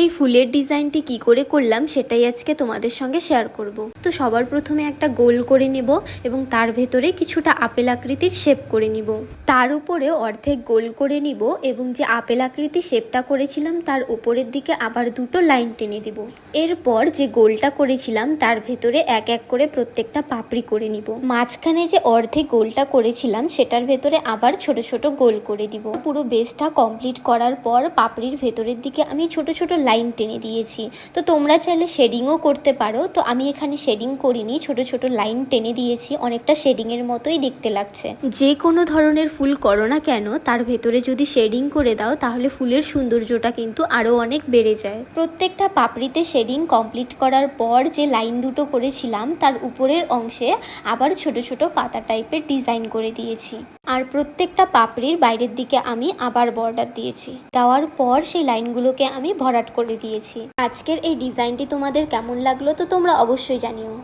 এই ফুলের ডিজাইনটি কি করে করলাম সেটাই আজকে তোমাদের সঙ্গে শেয়ার করব। তো সবার প্রথমে একটা গোল করে নেব এবং তার ভেতরে কিছুটা আপেল আকৃতির শেপ করে নিব। তার উপরে অর্ধেক গোল করে নিব এবং যে আপেল আকৃতির শেপটা করেছিলাম তার উপরের দিকে আবার দুটো লাইন টেনে দিব। এরপর যে গোলটা করেছিলাম তার ভেতরে এক এক করে প্রত্যেকটা পাপড়ি করে নিব। মাঝখানে যে অর্ধেক গোলটা করেছিলাম সেটার ভেতরে আবার ছোট ছোট গোল করে দিব। পুরো বেসটা কমপ্লিট করার পর পাপড়ির ভেতরের দিকে আমি ছোট ছোট লাইন টেনে দিয়েছি। তো তোমরা চাইলে শেডিংও করতে পারো। তো আমি এখানে শেডিং করিনি, ছোট ছোট লাইন টেনে দিয়েছি। অনেকটা শেডিংয়ের মতোই দেখতে লাগছে। যে কোনো ধরনের ফুল করো না কেন, তার ভেতরে যদি শেডিং করে দাও, তাহলে ফুলের সৌন্দর্যটা কিন্তু আরও অনেক বেড়ে যায়। প্রত্যেকটা পাপড়িতে শেডিং কমপ্লিট করার পর যে লাইন দুটো করেছিলাম, তার উপরের অংশে আবার ছোট ছোট পাতা টাইপের ডিজাইন করে দিয়েছি। আর প্রত্যেকটা পাপড়ির বাইরের দিকে আমি আবার বর্ডার দিয়েছি। দেওয়ার পর সেই লাইনগুলোকে আমি ভরাট করে দিয়েছি। আজকের এই ডিজাইনটি তোমাদের কেমন লাগল তো তোমরা অবশ্যই জানিও।